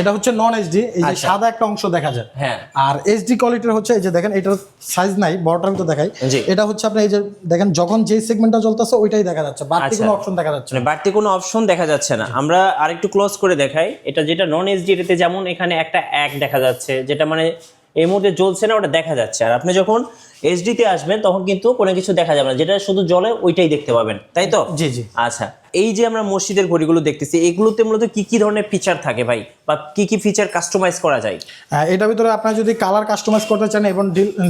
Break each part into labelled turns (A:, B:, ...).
A: এটা হচ্ছে non HD এই যে
B: আচ্ছা।
A: সাদা একটা অংশ দেখা যায়।
B: হ্যাঁ।
A: আর এইচডি কোয়ালিটির হচ্ছে এই যে দেখেন এটার সাইজ নাই বড়টা আমি তো
B: দেখাই।
A: এটা হচ্ছে আপনি এই যে দেখেন যখন যে সেগমেন্টটা জ্বলতেছে ওইটাই দেখা যাচ্ছে। বাড়তি
B: আচ্ছা।
A: কোনো অপশন দেখা যাচ্ছে না।
B: মানে বাড়তি কোনো অপশন দেখা যাচ্ছে না। আমরা আরেকটু ক্লোজ করে দেখাই। এটা যেটা নন এইচডি এটাতে যেমন এখানে একটা এক দেখা যাচ্ছে যেটা মানে এই মুহূর্তে জ্বলছে না ওটা দেখা যাচ্ছে। আর আপনি যখন এইচডিতে আসবেন তখন কিন্তু কোনো কিছু দেখা যাবে না। যেটা শুধু জলে ওইটাই দেখতে পাবেন। তাই তো?
A: জি জি।
B: আচ্ছা এই যে আমরা মসজিদের ঘড়িগুলো দেখতেছি এগুলোতে মূলত কি কি ধরনের ফিচার থাকে ভাই? বা কি কি ফিচার কাস্টমাইজ করা যায়?
A: হ্যাঁ, এটার ভিতরে আপনার যদি কালার কাস্টমাইজ করতে চান এবং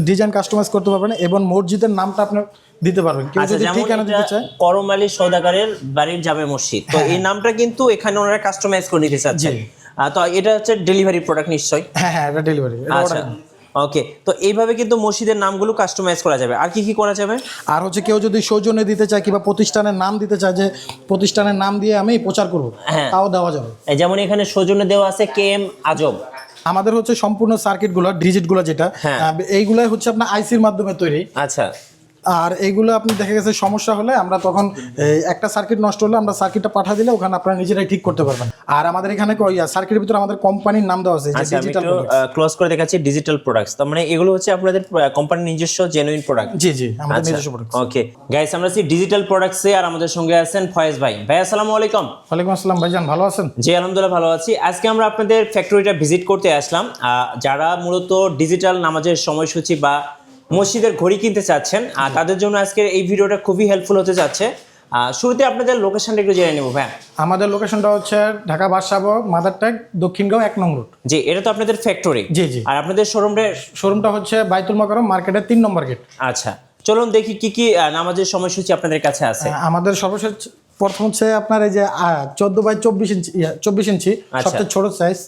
A: ডিজাইন কাস্টমাইজ করতে পারবেন এবং মসজিদের নামটা আপনি দিতে পারবেন। কেউ
B: আচ্ছা
A: যদি
B: যেমন
A: ঠিকানা দিতে চায়।
B: করম আলী সৌদাগারের বাড়ির জামে মসজিদ। তো এই নামটা কিন্তু এখানে ওনারা কাস্টমাইজ করে নিতে চাচ্ছেন।
A: জি।
B: তো এটা হচ্ছে ডেলিভারি প্রোডাক্ট নিশ্চয়ই?
A: হ্যাঁ হ্যাঁ এটা ডেলিভারি
B: আচ্ছা ওকে তো এইভাবে কিন্তু মসজিদের নামগুলো কাস্টমাইজ করা যাবে। আর কি কি করা যাবে?
A: আর হচ্ছে কেউ যদি সৌজন্যে দিতে চায় কিংবা প্রতিষ্ঠানের নাম দিতে চায় যে প্রতিষ্ঠানের নাম দিয়ে আমি প্রচার করব
B: হ্যাঁ।
A: তাও দেওয়া যাবে।
B: এই যেমন এখানে সৌজন্য দেওয়া আছে কে এম আজব
A: আমাদের হচ্ছে সম্পূর্ণ সার্কিটগুলো ডিজিটগুলো যেটা
B: হ্যাঁ।
A: এইগুলাই হচ্ছে আপনার আইসির মাধ্যমে তৈরি।
B: আচ্ছা।
A: আর এইগুলো আপনি দেখা গেছে সমস্যা হলে আমরা তখন একটা সার্কিট নষ্ট হলে আমরা সার্কিটটা পাঠা দিলে ওখানে আপনারা নিজেরাই ঠিক করতে পারবেন। আর আমাদের এখানে সার্কিটের ভিতরে আমাদের কোম্পানির নাম দেওয়া আছে
B: আচ্ছা
A: ডিজিটাল
B: একটু ক্লোজ করে দেখাচ্ছি ডিজিটাল প্রোডাক্টস তার মানে এগুলো হচ্ছে আপনাদের কোম্পানির নিজস্ব জেনুইন প্রোডাক্ট
A: জি জি আমাদের
B: আচ্ছা
A: নিজস্ব প্রোডাক্ট
B: ওকে গাইস আমরা আছি ডিজিটাল প্রোডাক্টসে আর আমাদের সঙ্গে আছেন ফয়েজ ভাই। ভাই আসসালামু আলাইকুম।
A: ওয়ালাইকুম আসসালাম ভাইজান ভালো আছেন?
B: জি আলহামদুলিল্লাহ ভালো আছি। আজকে আমরা আপনাদের ফ্যাক্টরিটা ভিজিট করতে আসলাম। যারা মূলত ডিজিটাল নামাজের সময়সূচি বা মসজিদের ঘড়ি কিনতে চাচ্ছেন আর তাদের জন্য আজকের এই ভিডিওটা খুবই হেল্পফুল হতে যাচ্ছে। শুরুতে আপনাদের লোকেশনটা একটু জেনে নেব ভাই
A: আমাদের লোকেশনটা হচ্ছে ঢাকা বাদশাহ মাদার ট্যাগ দক্ষিণগাঁও এক নং রোড
B: জি এটা তো আপনাদের ফ্যাক্টরি
A: জি জি।
B: আর আপনাদের শোরুমটা
A: শোরুমটা হচ্ছে বাইতুল মকরম মার্কেটের তিন নম্বর গেট
B: আচ্ছা চলুন দেখি কি কি নামাজের সময়সূচি আপনাদের কাছে আছে।
A: আমাদের সর্বশেষ প্রথম হচ্ছে আপনার এই যে চোদ্দ বাই চব্বিশ ইঞ্চি চব্বিশ ইঞ্চি
B: আচ্ছা।
A: সবচেয়ে ছোট সাইজ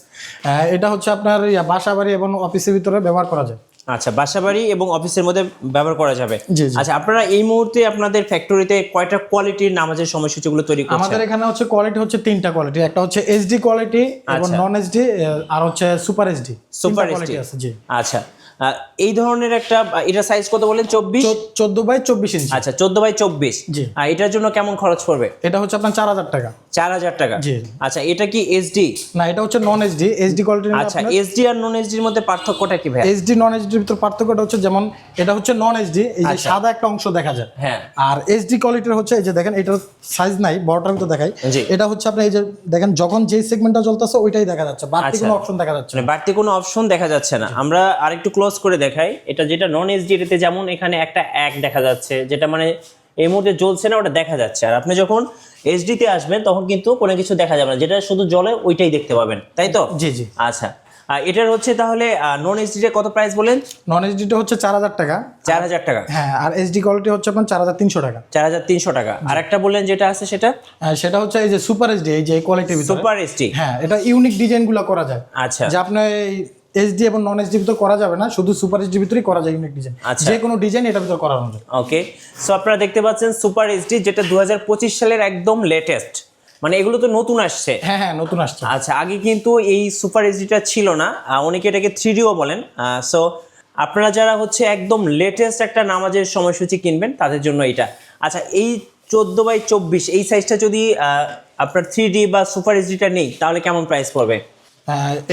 A: এটা হচ্ছে আপনার বাসা বাড়ি এবং অফিসের ভিতরে ব্যবহার করা যায়।
B: আচ্ছা বাসাবাড়ি এবং অফিসের মধ্যে ব্যবহার করা যাবে। আচ্ছা আপনারা এই মুহূর্তে আপনাদের ফ্যাক্টরিতে কয়টা কোয়ালিটির নামাজের সময়সূচিগুলো তৈরি করছেন?
A: আমাদের এখানে হচ্ছে কোয়ালিটি হচ্ছে তিনটা কোয়ালিটি একটা হচ্ছে এইচডি কোয়ালিটি এবং
B: আচ্ছা।
A: নন এইচডি আর হচ্ছে সুপার এইচডি
B: সুপার
A: এইচডি আছে জি।
B: আচ্ছা। এই ধরনের একটা এটা সাইজ কত বলেন চব্বিশ?
A: চোদ্দ বাই চব্বিশ ইঞ্চি।
B: আচ্ছা চোদ্দ বাই চব্বিশ।
A: জি।
B: আর এটার জন্য কেমন খরচ পড়বে?
A: এটা হচ্ছে আপনার চার হাজার টাকা।
B: চার হাজার টাকা?
A: জি।
B: আচ্ছা এটা কি এসডি
A: না এটা হচ্ছে নন এইচডি এইচডি কোয়ালিটি
B: আচ্ছা এসডি আর নন এসডির মধ্যে পার্থক্যটা কি ভাই
A: এইচডি নন এইচডির ভিতর পার্থক্যটা হচ্ছে যেমন এটা হচ্ছে নন এইচডি এই যে
B: আচ্ছা।
A: সাদা একটা অংশ দেখা যায়।
B: হ্যাঁ।
A: আর এসডি কোয়ালিটির হচ্ছে এই যে দেখেন এটার সাইজ নাই বড়টার ভিতরে দেখাই। এটা হচ্ছে আপনি এই যে দেখেন যখন যে সেগমেন্টটা জ্বলতেছে ওইটাই দেখা যাচ্ছে। বাড়তি
B: আচ্ছা।
A: কোনো অপশন দেখা যাচ্ছে না।
B: মানে বাড়তি কোনো অপশন দেখা যাচ্ছে না। আমরা আরেকটু ক্লোজ করে দেখাই। এটা যেটা নন এটাতে যেমন এখানে একটা এক দেখা যাচ্ছে যেটা মানে এই মুহূর্তে জ্বলছে না ওটা দেখা যাচ্ছে। আর আপনি যখন এইচডিতে আসবেন তখন কিন্তু কোনো কিছু দেখা যাবে না যেটা শুধু জলে ওইটাই দেখতে পাবেন তাই তো?
A: জি জি।
B: আচ্ছা। আর এটার হচ্ছে তাহলে নন এইচডিটা কত প্রাইস বলেন?
A: নন এইচডিটা হচ্ছে চার হাজার টাকা।
B: চার হাজার টাকা।
A: হ্যাঁ আর এইচডি কোয়ালিটি হচ্ছে আপনার চার হাজার তিনশো টাকা।
B: চার হাজার তিনশো টাকা। আর একটা বললেন যেটা আছে সেটা?
A: সেটা হচ্ছে এই যে সুপার এইচডি এই যে কোয়ালিটির ভিতরে।
B: সুপার এইচডি
A: হ্যাঁ এটা ইউনিক ডিজাইনগুলো করা যায়।
B: আচ্ছা।
A: যে আপনার এইচডি এবং নন এইচডি ভিতর করা যাবে না শুধু সুপার এইচডি ভিতরেই করা যায় ইউনিক ডিজাইন। যে কোনো ডিজাইন এটার ভিতরে করানো যায়
B: ওকে সো আপনারা দেখতে পাচ্ছেন সুপার এইচডি যেটা দু হাজার পঁচিশ সালের একদম লেটেস্ট মানে এগুলো তো নতুন আসছে।
A: হ্যাঁ হ্যাঁ নতুন আসছে।
B: আচ্ছা আগে কিন্তু এই সুপার এইচডিটা ছিল না। অনেকে এটাকে থ্রিডিও বলেন। সো আপনারা যারা হচ্ছে একদম লেটেস্ট একটা নামাজের সময়সূচি কিনবেন তাদের জন্য এটা আচ্ছা এই চোদ্দ বাই চব্বিশ এই সাইজটা যদি আপনার থ্রি ডি বা সুপার এইচডিটা নেই তাহলে কেমন প্রাইস পড়বে?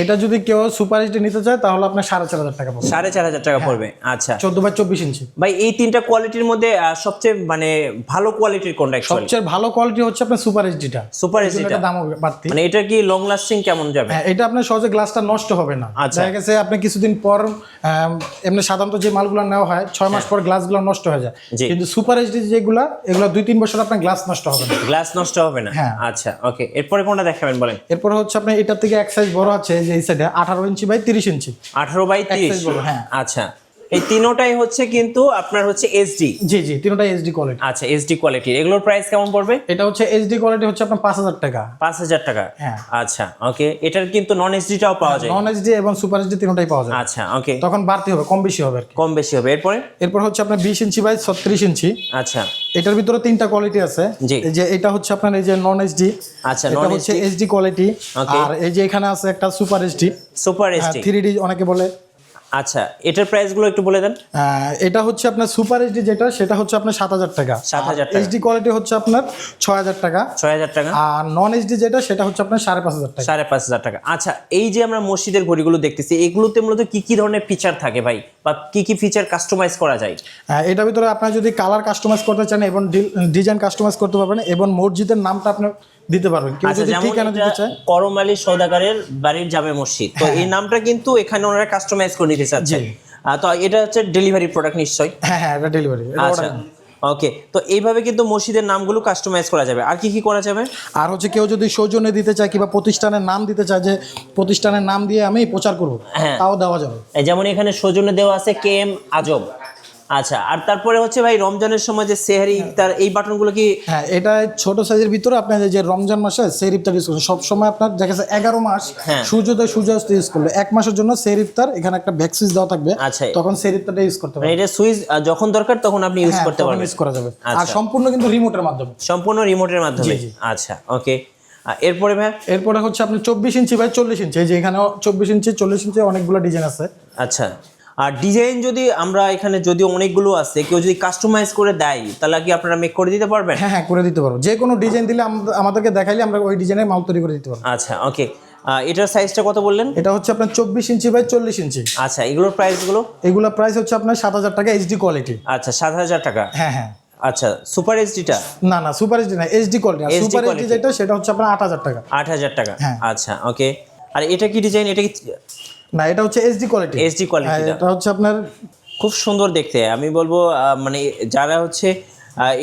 A: এটা যদি কেউ সুপার এইচডি নিতে চায় তাহলে আপনার সাড়ে চার হাজার টাকা পড়বে।
B: সাড়ে চার হাজার টাকা পড়বে। আচ্ছা।
A: চোদ্দ বাই চব্বিশ ইঞ্চি।
B: ভাই এই তিনটা কোয়ালিটির মধ্যে সবচেয়ে মানে ভালো কোয়ালিটির কোনটা
A: সবচেয়ে ভালো কোয়ালিটি হচ্ছে আপনার সুপার এইচডিটা।
B: সুপার এইচডিটা?
A: দামও বাড়তি।
B: মানে এটা কি লং লাস্টিং কেমন যাবে?
A: হ্যাঁ এটা আপনার সহজে গ্লাসটা নষ্ট হবে না।
B: আচ্ছা।
A: দেখা গেছে আপনি কিছুদিন পর এমনি সাধারণত যে মালগুলো নেওয়া হয় ছয় মাস পর গ্লাসগুলো নষ্ট হয়ে যায়। কিন্তু সুপার এইচডি যেগুলা এগুলো দুই তিন বছর আপনার গ্লাস নষ্ট হবে না।
B: গ্লাস নষ্ট হবে না?
A: হ্যাঁ।
B: আচ্ছা ওকে এরপরে কোনটা দেখাবেন বলেন?
A: এরপরে হচ্ছে আপনার এটার থেকে এক সাইজ বড় আছে যে এই সাইডে আঠারো ইঞ্চি বাই তিরিশ ইঞ্চি
B: আঠারো বাই তিরিশ।
A: হ্যাঁ।
B: আচ্ছা। এই তিনোটাই হচ্ছে কিন্তু আপনার হচ্ছে এসডি
A: জি জি তিনটা এইচডি কোয়ালিটি
B: আচ্ছা এসডি কোয়ালিটির এগুলোর প্রাইস কেমন পড়বে?
A: এটা হচ্ছে এইচডি কোয়ালিটি হচ্ছে আপনার পাঁচ হাজার টাকা।
B: পাঁচ হাজার টাকা?
A: হ্যাঁ।
B: আচ্ছা ওকে এটার কিন্তু নন এসডিটাও পাওয়া যায়।
A: নন এইচডি এবং সুপার এইচডি তিনটাই পাওয়া যায়।
B: আচ্ছা ওকে
A: তখন বাড়তি হবে কম বেশি হবে আর কি।
B: কম বেশি হবে। এরপরে?
A: এরপর হচ্ছে আপনার বিশ ইঞ্চি বাই ছত্রিশ ইঞ্চি।
B: আচ্ছা।
A: এটার ভিতরে তিনটা কোয়ালিটি আছে। এই যে এটা হচ্ছে আপনার এই যে নন এইচডি
B: আচ্ছা
A: এটা
B: নন
A: হচ্ছে
B: এসডি
A: কোয়ালিটি আর এই যে এখানে আছে একটা super HD
B: super SD
A: three D অনেকে বলে।
B: আচ্ছা এটার প্রাইসগুলো একটু বলে দেন।
A: এটা হচ্ছে আপনার সুপার এইচডি যেটা সেটা হচ্ছে আপনার সাত হাজার টাকা।
B: 7,000 টাকা।
A: এইচডি কোয়ালিটি হচ্ছে আপনার ছয় হাজার টাকা।
B: ছয় হাজার টাকা।
A: আর নন এইচডি যেটা সেটা হচ্ছে আপনার সাড়ে পাঁচ হাজার টাকা।
B: সাড়ে পাঁচ হাজার টাকা। আচ্ছা এই যে আমরা মসজিদের ঘড়িগুলো দেখতেছি এগুলোতে মূলত কি কি ধরনের ফিচার থাকে ভাই? বা কি কি ফিচার কাস্টমাইজ করা যায়?
A: এটার ভিতরে আপনার যদি কালার কাস্টমাইজ করতে চান এবং ডিজাইন কাস্টমাইজ করতে পারবেন এবং মসজিদের নামটা আপনি দিতে পারবেন। কেউ
B: আচ্ছা
A: যদি ঠিকানা দিতে চায়।
B: করম আলী সৌদাগারের বাড়ির জামে মসজিদ। তো এই নামটা কিন্তু এখানে ওনারা কাস্টমাইজ করে নিতে চাচ্ছে
A: জি।
B: তো এটা হচ্ছে ডেলিভারি প্রোডাক্ট নিশ্চয়ই?
A: হ্যাঁ হ্যাঁ এটা ডেলিভারি
B: আচ্ছা ওকে তো এইভাবে কিন্তু মসজিদের নামগুলো কাস্টমাইজ করা যাবে। আর কি কি করা যাবে?
A: আর হচ্ছে কেউ যদি সৌজন্যে দিতে চায় কিংবা প্রতিষ্ঠানের নাম দিতে চায় যে প্রতিষ্ঠানের নাম দিয়ে আমি প্রচার করব
B: হ্যাঁ।
A: তাও দেওয়া যাবে।
B: যেমন এখানে সৌজন্য দেওয়া আছে কে এম আজব আচ্ছা আর তারপরে হচ্ছে ভাই রমজানের সময় যে সেহারি ইফতার এই বাটনগুলো কি?
A: হ্যাঁ এটা ছোট সাইজের ভিতরে আপনার যে রমজান মাসে সের ইফতার ইউজ করবেন সবসময় আপনার দেখা যাচ্ছে এগারো মাস
B: হ্যাঁ।
A: সূর্যোদয় সূর্যাস্ত ইউজ করলে। এক মাসের জন্য সের ইফতার এখানে একটা ভ্যাকসিস দেওয়া থাকবে
B: আচ্ছা।
A: তখন সের ইফতারটা ইউজ করতে
B: মানে
A: পারবেন।
B: এটা সুইচ যখন দরকার তখন আপনি ইউজ
A: হ্যাঁ,
B: করতে পারবেন।
A: ইউজ করা যাবে। আর
B: আচ্ছা।
A: সম্পূর্ণ কিন্তু রিমোটের মাধ্যমে।
B: সম্পূর্ণ রিমোটের মাধ্যমে। আচ্ছা ওকে এরপরে ভাই?
A: এরপরে হচ্ছে আপনি চব্বিশ ইঞ্চি বাই চল্লিশ ইঞ্চি এই যে এখানে চব্বিশ ইঞ্চি চল্লিশ ইঞ্চি অনেকগুলো ডিজাইন আছে।
B: আচ্ছা। আর ডিজাইন যদি আমরা এখানে যদি অনেকগুলো আছে কেউ যদি কাস্টমাইজ করে দেয় তাহলে কি আপনারা মেক করে দিতে পারবেন?
A: হ্যাঁ হ্যাঁ করে দিতে পারব। যে কোনো ডিজাইন দিলে আমাদেরকে দেখাইলে আমরা ওই ডিজাইনের মাল তৈরি করে দিতে পারব।
B: আচ্ছা ওকে এটার সাইজটা কত বললেন?
A: এটা হচ্ছে আপনার চব্বিশ ইঞ্চি বাই চল্লিশ ইঞ্চি।
B: আচ্ছা এগুলোর প্রাইসগুলো
A: এগুলো প্রাইস হচ্ছে আপনার সাত হাজার টাকা এইচডি কোয়ালিটি
B: আচ্ছা সাত হাজার টাকা?
A: হ্যাঁ হ্যাঁ।
B: আচ্ছা সুপার এইচডিটা
A: না না সুপার এইচডি না এইচডি কোয়ালিটি সুপার এইচডি যেটা সেটা হচ্ছে আপনার আট হাজার টাকা।
B: আট হাজার টাকা?
A: হ্যাঁ।
B: আচ্ছা ওকে আর এটা কি ডিজাইন এটা কি
A: না এটা হচ্ছে এইচডি কোয়ালিটি
B: এইচডি কোয়ালিটি
A: এটা হচ্ছে আপনার
B: খুব সুন্দর দেখতে। আমি বলব মানে যারা হচ্ছে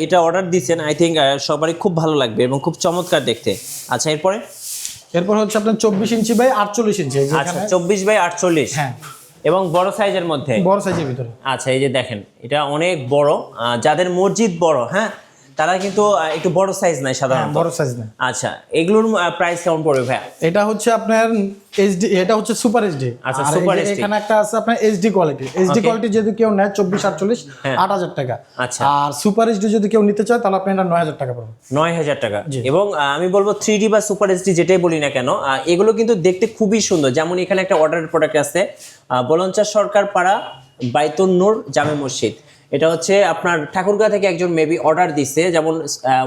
B: এটা অর্ডার দিচ্ছেন আই থিঙ্ক সবারই খুব ভালো লাগবে এবং খুব চমৎকার দেখতে। আচ্ছা এরপরে?
A: এরপর হচ্ছে আপনার চব্বিশ ইঞ্চি বাই আটচল্লিশ ইঞ্চি
B: আচ্ছা চব্বিশ বাই আটচল্লিশ।
A: হ্যাঁ।
B: এবং বড় সাইজের মধ্যে?
A: বড় সাইজের ভিতরে।
B: আচ্ছা এই যে দেখেন এটা অনেক বড়। যাদের মসজিদ বড় হ্যাঁ তারা কিন্তু একটু বড় সাইজ নাই
A: হ্যাঁ
B: সাধারণত
A: বড় সাইজ না
B: আচ্ছা এগুলোর প্রাইস কেমন পড়বে ভাইয়া?
A: এটা হচ্ছে আপনার এইচডি এটা হচ্ছে সুপার এইচডি
B: আচ্ছা, সুপার HD
A: এখানে একটা আছে আপনার এইচডি কোয়ালিটি এইচডি কোয়ালিটি যদি কেউ নেয় চব্বিশ আটচল্লিশ
B: হ্যাঁ।
A: আট হাজার টাকা।
B: আচ্ছা।
A: আর সুপার এইচডি যদি কেউ নিতে চায় তাহলে আপনি এটা নয় হাজার টাকা পাবেন
B: নয় হাজার টাকা। এবং আমি বলব থ্রি ডি বা সুপার এইচডি যেটাই বলি না কেন এগুলো কিন্তু দেখতে খুবই সুন্দর। যেমন এখানে একটা অর্ডার প্রোডাক্ট আছে বলঞ্চা সরকার পাড়া বাইতুন নূর জামে মসজিদ। এটা হচ্ছে আপনার ঠাকুরগাঁ থেকে একজন মেবি অর্ডার দিচ্ছে যেমন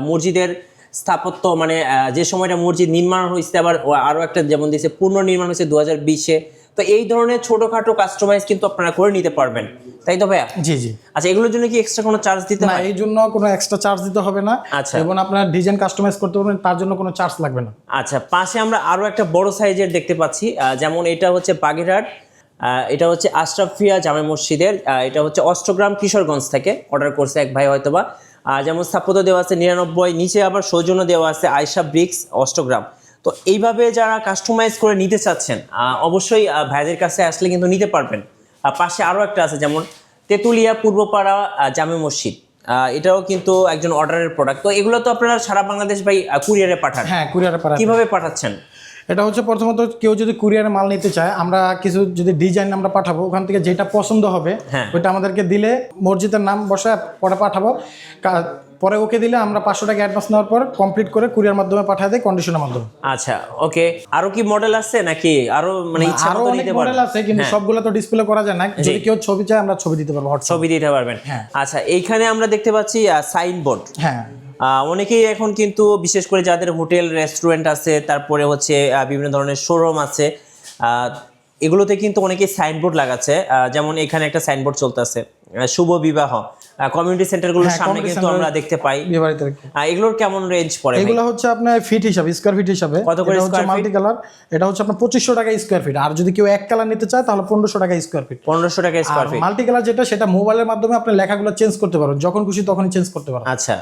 B: মসজিদের স্থাপত্য মানে যে সময়টা মসজিদ নির্মাণ হয়েছে আবার আরও একটা যেমন দিচ্ছে পুনর্নির্মাণ হয়েছে দু হাজার বিশে। তো এই ধরনের ছোটোখাটো কাস্টমাইজ কিন্তু আপনারা করে নিতে পারবেন। তাই তো ভাইয়া?
A: জি জি।
B: আচ্ছা এগুলোর জন্য কি এক্সট্রা কোনো চার্জ দিতে
A: না
B: হয়?
A: এই জন্য কোনো এক্সট্রা চার্জ দিতে হবে না।
B: আচ্ছা।
A: এবং আপনার ডিজাইন কাস্টমাইজ করতে পারবেন তার জন্য কোনো চার্জ লাগবে না।
B: আচ্ছা পাশে আমরা আরও একটা বড় সাইজের দেখতে পাচ্ছি যেমন এটা হচ্ছে বাগেরহাট। এটা হচ্ছে আশরাফিয়া জামে মসজিদের এটা হচ্ছে অষ্টগ্রাম কিশোরগঞ্জ থেকে অর্ডার করছে এক ভাই হয়তোবা। যেমন স্থাপত্য দেওয়া আছে নিরানব্বই নিচে আবার সৌজন্য দেওয়া আছে আয়সা ব্রিক্স অষ্টগ্রাম। তো এইভাবে যারা কাস্টমাইজ করে নিতে চাচ্ছেন আহ, অবশ্যই ভাইদের কাছে আসলে কিন্তু নিতে পারবেন। আর পাশে আরও একটা আছে যেমন তেঁতুলিয়া পূর্বপাড়া জামে মসজিদ। আহ, এটাও কিন্তু একজন অর্ডারের প্রোডাক্ট তো এগুলো তো আপনারা সারা বাংলাদেশ ভাই কুরিয়ারে পাঠান।
A: হ্যাঁ কুরিয়ারে পাঠাতে।
B: কীভাবে পাঠাচ্ছেন?
A: এটা হচ্ছে প্রথমত কেউ যদি কুরিয়ারে মাল নিতে চায় আমরা কিছু যদি ডিজাইন আমরা পাঠাবো ওখান থেকে যেটা পছন্দ হবে
B: হ্যাঁ।
A: ওইটা আমাদেরকে দিলে মসজিদের নাম বসে পরে পাঠাবো। পরে ওকে দিলে আমরা পাঁচশো টাকা অ্যাডভান্স নেওয়ার পর কমপ্লিট করে কুরিয়ার মাধ্যমে পাঠিয়ে দেয় কন্ডিশনের মাধ্যমে।
B: আচ্ছা ওকে আরও কি মডেল আছে নাকি? আরও মানে ইচ্ছা আরও
A: অনেক মডেল আছে কিন্তু সবগুলো তো ডিসপ্লে করা যায় না। যদি কেউ ছবি চায় আমরা ছবি দিতে পারব
B: ছবি দিতে পারবেন।
A: হ্যাঁ।
B: আচ্ছা এইখানে আমরা দেখতে পাচ্ছি সাইনবোর্ড
A: হ্যাঁ।
B: অনেকেই এখন কিন্তু বিশেষ করে যাদের হোটেল রেস্টুরেন্ট আছে তারপরে হচ্ছে বিভিন্ন ধরনের শোরুম আছে আহ, এগুলোতে কিন্তু অনেকেই সাইনবোর্ড লাগাচ্ছে যেমন এখানে একটা সাইনবোর্ড চলতেছে শুভ বিবাহ কমিউনিটি সেন্টারগুলোর
A: হ্যাঁ,
B: সামনে কিন্তু আমরা দেখতে পাই। এগুলোর কেমন রেঞ্জ পড়ে
A: এগুলো হচ্ছে আপনার ফিট হিসাবে স্কোয়ার ফিট হিসাবে।
B: কত করে
A: হচ্ছে মাল্টি কালার এটা হচ্ছে আপনার পঁচিশশো টাকা স্কোয়ার ফিট আর যদি কেউ এক কালার নিতে চায় তাহলে পনেরোশো টাকা স্কোয়ার ফিট
B: পনেরোশো টাকা স্কোয়ার ফিট
A: মাল্টি কালার যেটা সেটা মোবাইলের মাধ্যমে আপনি লেখাগুলো চেঞ্জ করতে পারবেন যখন খুশি তখনই চেঞ্জ করতে পারবেন।
B: আচ্ছা।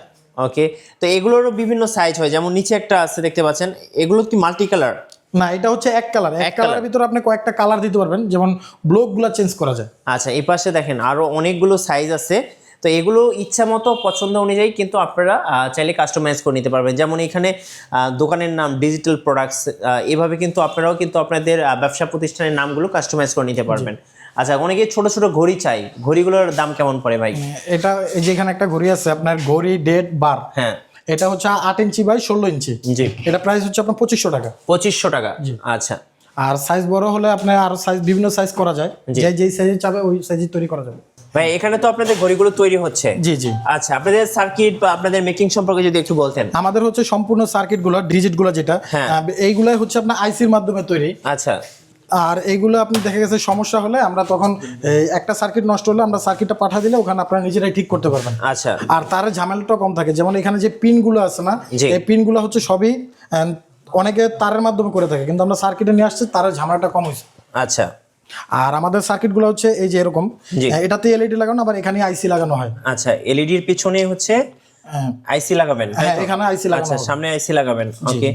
B: ওকে তো এগুলোরও বিভিন্ন সাইজ হয়। যেমন নিচে একটা আছে দেখতে পাচ্ছেন। এগুলো কি মাল্টি কালার
A: না এটা হচ্ছে এক কালার এক কালারের। ভিতরে আপনি কয়েকটা কালার দিতে পারবেন। যেমন ব্লকগুলো চেঞ্জ করা যায়।
B: আচ্ছা এই পাশে দেখেন আরও অনেকগুলো সাইজ আছে। তো এগুলো ইচ্ছা মতো পছন্দ অনুযায়ী কিন্তু আপনারা চাইলে কাস্টমাইজ করে নিতে পারবেন। যেমন এখানে দোকানের নাম ডিজিটাল প্রোডাক্টস এভাবে কিন্তু আপনারাও কিন্তু আপনাদের ব্যবসা প্রতিষ্ঠানের নামগুলো কাস্টমাইজ করে নিতে পারবেন। আচ্ছা অনেকে ছোট ছোট ঘড়ি চাই। ঘড়িগুলোর দাম কেমন পড়ে ভাই?
A: এটা এই যে এখানে একটা ঘড়ি আছে আপনার ঘড়ি ডেট বার।
B: হ্যাঁ।
A: এটা হচ্ছে আট ইঞ্চি বাই ষোলো ইঞ্চি।
B: জি।
A: এটা প্রাইস হচ্ছে আপনার পঁচিশশো টাকা।
B: পঁচিশশো টাকা। আচ্ছা।
A: আর সাইজ বড় হলে আপনি আরও সাইজ বিভিন্ন সাইজ করা যায়। যে যেই সাইজে চাবে ওই সাইজে তৈরি করা যাবে।
B: ভাই এখানে তো আপনাদের ঘড়িগুলো তৈরি হচ্ছে।
A: জি জি।
B: আচ্ছা আপনাদের সার্কিট বা আপনাদের মেকিং সম্পর্কে যদি একটু বলতেন।
A: আমাদের হচ্ছে সম্পূর্ণ সার্কিটগুলো ডিজিটগুলো যেটা
B: হ্যাঁ।
A: এইগুলাই হচ্ছে আপনার আইসির মাধ্যমে তৈরি।
B: আচ্ছা।
A: আর এইগুলো আপনি দেখা গেছে সমস্যা হলে আমরা তখন একটা সার্কিট নষ্ট হলে আমরা সার্কিটটা পাঠা দিলে ওখানে আপনারা নিজেরাই ঠিক করতে পারবেন।
B: আচ্ছা।
A: আর তার ঝামেলাটা কম থাকে। যেমন এখানে যে পিনগুলো আছে না। এই পিনগুলো হচ্ছে সবই অনেকে তারের মাধ্যমে করে থাকে কিন্তু আমরা সার্কিটে নিয়ে আসছি তারের ঝামেলাটা কম হয়েছে।
B: আচ্ছা।
A: আর আমাদের সার্কিটগুলো হচ্ছে এই যে এরকম এটাতে এলইডি লাগানো আবার এখানে আইসি লাগানো হয়।
B: আচ্ছা এলইডি এলইডির পিছনে হচ্ছে
A: হ্যাঁ,
B: আইসি লাগাবেন
A: হ্যাঁ এখানে আইসি লাগানো
B: আচ্ছা সামনে আইসি লাগাবেন ওকে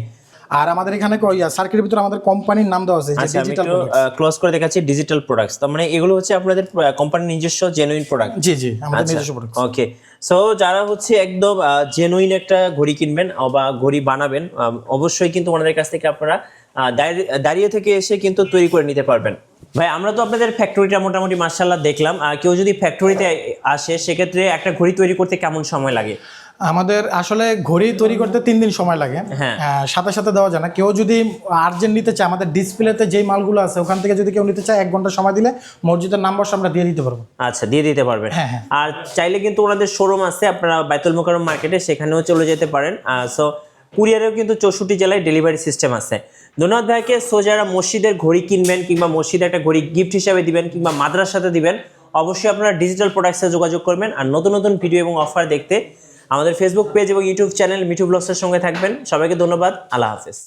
A: আর আমাদের এখানে সার্কিটের ভিতরে আমাদের কোম্পানির নাম দেওয়া আছে
B: আচ্ছা
A: ডিজিটাল
B: একটু ক্লোজ করে দেখাচ্ছি ডিজিটাল প্রোডাক্টস তার মানে এগুলো হচ্ছে আপনাদের কোম্পানির নিজস্ব জেনুইন প্রোডাক্ট
A: জি জি আমাদের
B: আচ্ছা
A: নিজস্ব প্রোডাক্ট
B: ওকে সো যারা হচ্ছে একদম জেনুইন একটা ঘড়ি কিনবেন বা ঘড়ি বানাবেন অবশ্যই কিন্তু ওনাদের কাছ থেকে আপনারা দাঁড়িয়ে থেকে এসে কিন্তু তৈরি করে নিতে পারবেন। ভাই আমরা তো আপনাদের ফ্যাক্টরিটা মোটামুটি মার্শাল্লাহ দেখলাম আর কেউ যদি ফ্যাক্টরিতে আসে সেক্ষেত্রে একটা ঘড়ি তৈরি করতে কেমন সময় লাগে?
A: আমাদের আসলে ঘড়ি তৈরি করতে তিন দিন সময় লাগে।
B: হ্যাঁ।
A: সাথে সাথে দেওয়া যায় না। কেউ যদি আর্জেন্ট নিতে চায় আমাদের ডিসপ্লেতে যেই মালগুলো আছে ওখান থেকে যদি কেউ নিতে চায় এক ঘণ্টা সময় দিলে মসজিদের নাম্বার আমরা দিয়ে দিতে পারব।
B: আচ্ছা দিয়ে দিতে পারবেন।
A: হ্যাঁ, হ্যাঁ।
B: আর চাইলে কিন্তু ওনাদের শোরুম আছে আপনারা বাইতুল মোকারম মার্কেটে সেখানেও চলে যেতে পারেন। সো কুরিয়ারেও কিন্তু চৌষট্টি জেলায় ডেলিভারি সিস্টেম আছে। ধন্যবাদ ভাইকে সো যারা মসজিদের ঘড়ি কিনবেন কিংবা মসজিদে একটা ঘড়ি গিফট হিসাবে দিবেন কিংবা মাদ্রাসাতে দিবেন অবশ্যই আপনারা ডিজিটাল প্রোডাক্টসে যোগাযোগ করবেন। আর নতুন নতুন ভিডিও এবং অফার দেখতে আমাদের ফেসবুক পেজ এবং ইউটিউব চ্যানেল মিঠু ব্লগসের সঙ্গে থাকবেন। সবাইকে ধন্যবাদ। আল্লাহ হাফেজ।